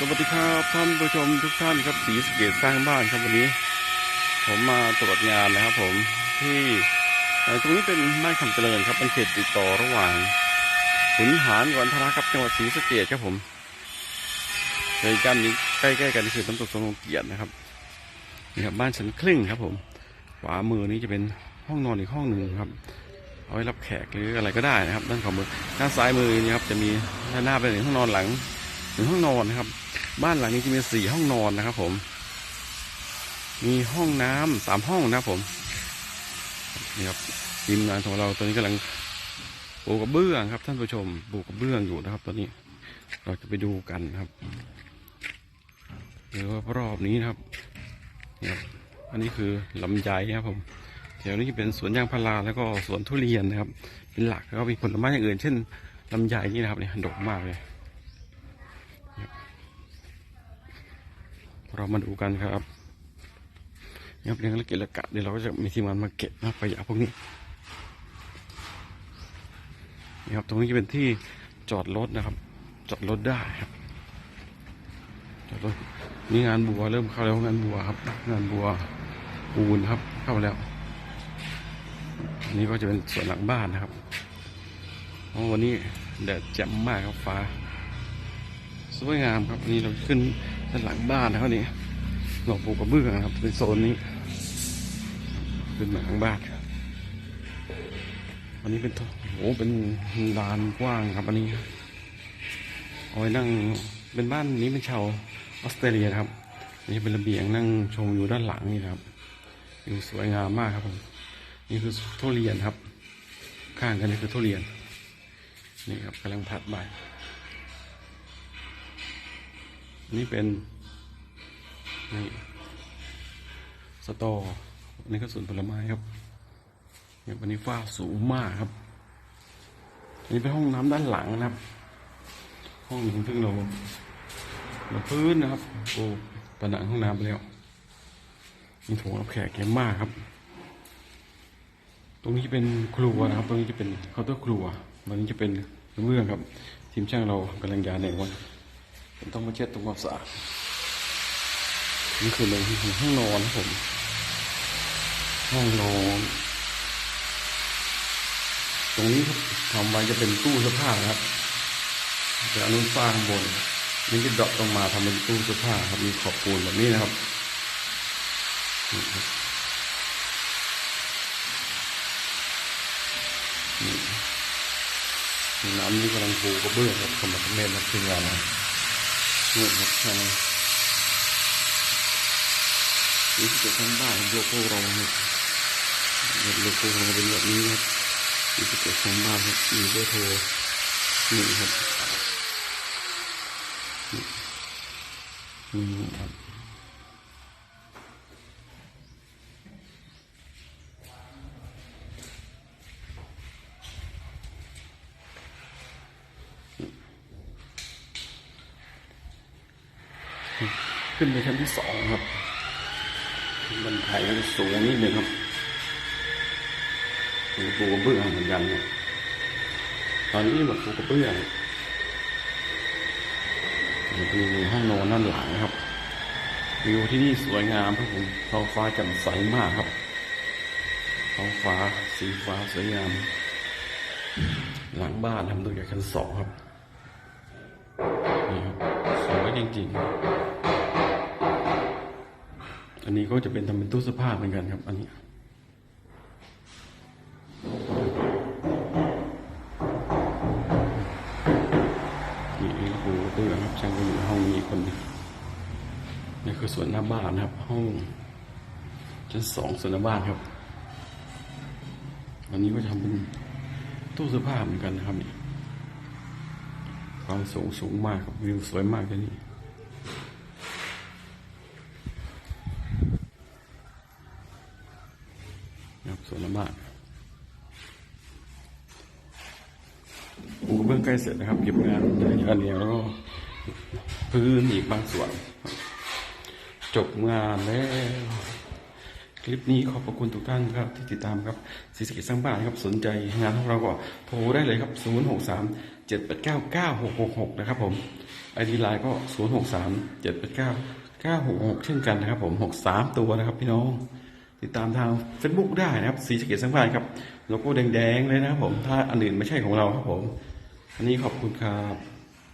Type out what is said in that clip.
สวัสดีครับท่านผู้ชมทุกท่านครับสีสเกตสร้างบ้านครับวันนี้ ผมมาตรวจงานนะครับ ผมที่ตรงนี้เป็นบ้านคำเจริญครับเป็นเขตติดต่อระหว่างขุนหารวันทราครับจังหวัดศรีสะเกดครับผมเลยกันนี้ใกล้ๆกันคือน้ำตกสงเกียรตินะครับนี่ครับบ้านชั้นครึ่งครับ ผมขวามือนี้จะเป็นห้องนอนอีกห้องหนึ่งครับ เอาไว้รับแขกหรืออะไรก็ได้นะครับด้านขวามือด้านซ้ายมือนี่ครับจะมีด้านหน้าเป็นห้องนอนหลังหนึ่งห้องนอนนะครับ บ้านหลังนี้จะมีสี่ห้องนอนนะครับ ผม มีห้องน้ำสามห้องนะครับผมนี่ครับทีมงานของเราตอนนี้กำลังปลูกกระเบื้องครับ ท่านผู้ชมปลูกกระเบื้องอยู่นะครับ ตอนนี้ เราจะไปดูกันครับหรือว่ารอบนี้นะครับนี่ครับอันนี้คือลำไยครับผมแถวนี้เป็นสวนยางพาราแล้วก็สวนทุเรียนนะครับ เป็นหลักแล้วก็มีผลไม้อย่างอื่น เช่นลำไยนี่นะครับเนี่ยดกมากเลย เรา มาดูกันครับนี่ครับเรื่องละเกะละกะเดี๋ยวเราก็จะมีทีมงานมาเก็บนะขยะพวกนี้นี่ครับตรงนี้จะเป็นที่จอดรถนะครับ จอดรถได้ครับจอดรถนี่งานบัวเริ่มเข้าแล้วงานบัวครับ งานบัวปูนครับ เข้าแล้วอันนี้ก็จะเป็นส่วนหลังบ้านนะครับวันนี้แดดแจ่มมากครับฟ้า สวยงามครับวันนี้เราขึ้นด้านหลังบ้านนะครับนี่ เราปลูกกระเบื้องนะครับเป็นโซนนี้ขึ้นมาข้างบ้านอันนี้เป็นโอ้โหเป็นลานกว้างครับอันนี้เอาไว้นั่งเป็นบ้านนี้เป็นชาวออสเตรเลียครับนี่เป็นระเบียงนั่งชมอยู่ด้านหลังนี่ครับอยู่สวยงามมากครับผมนี่คือทุเรียนครับ ข้างกันนี่คือทุเรียน นี่ครับกำลังผัดใบนี่เป็น นี่สตอนนี้ก็สวนผลไม้ครับเนี่ยวันนี้ฟ้าสูงมากครับอันนี้เป็นห้องน้ำด้านหลังนะครับ ห้องหนึ่งซึ่งเราเราพื้นนะครับโอ้ผนังห้องน้ำไปแล้วมีโถงรับแขกเยอะมากครับ ตรงนี้เป็นครัวนะครับ ตรงนี้จะเป็นเคาน์เตอร์ครัวตรงนี้จะเป็นกระเบื้องครับ ทีมช่างเรากำลังยาในวันต้องมาเช็ดทำความสะอาด นี่คือเลยห้องนอนครับผมห้องนอนตรงนี้ครับทำไว้จะเป็นตู้เสื้อผ้าครับแต่อันนู้นสร้างบนนี่จะเดาะลงมาทำเป็นตู้เสื้อผ้าครับมีขอบปูนแบบนี้นะครับน้ำนี่กำลังปูกระเบื้องครับสำหรับเมนนักทีมงานนะนี่ครับ นี่คือทั้งบ้านโลโก้เราเนี่ยโลโก้เราเป็นแบบนี้ครับนี่คือทั้งบ้านครับมีเบอร์โทรหนี่งครับนี่ครับขึ้นไปชั้นที่สองครับ บันไดมันสูงนิดนึงครับปูปูกระเบื้องเหมือนกันเนี่ยตอนนี้แบบปูกระเบื้องนี่คือห้องนอนด้านหลังครับวิวที่นี่สวยงามครับผมท้องฟ้าแจ่มใสมากครับท้องฟ้าสีฟ้าสวยงาม หลังบ้านทำตัวจากชั้นสองครับนี่ครับสวยจริงๆ อันนี้ก็จะเป็นทำเป็นตู้เสื้อผ้าเหมือนกันครับ อันนี้นี่ครูเตื้อครับช่างก็อยู่ห้องนี้คนนี่คือส่วนหน้าบ้านนะครับ ห้องชั้นสองส่วนหน้าบ้านครับ อันนี้ก็จะทำเป็นตู้เสื้อผ้าเหมือนกันนะครับนี่ความสูงสูงมากครับวิวสวยมากที่นี่ นะครับ ส่วนละมากปูกระเบื้องใกล้เสร็จนะครับ เก็บงานเหลืออีกอันเดียวแล้วก็พื้นอีกบางส่วน จบงานแล้ว คลิปนี้ขอบพระคุณทุกท่านครับ ที่ติดตามครับศิษย์กิจสร้างบ้านครับสนใจงานของเราก็โทรได้เลยครับ 0 6 3 7 8 9 9 6 6 6 นะครับผมไอดีไลน์ก็ศูนย์หกสามเจ็ดแปดเก้าเก้าหกหกเช่นกันนะครับผมหกสามตัวนะครับพี่น้อง ติดตามทาง Facebook ได้นะครับสีสเกตสังวานครับโลโก้แดงๆเลยนะครับผมถ้าอันอื่นไม่ใช่ของเราครับผม อันนี้ขอบคุณครับ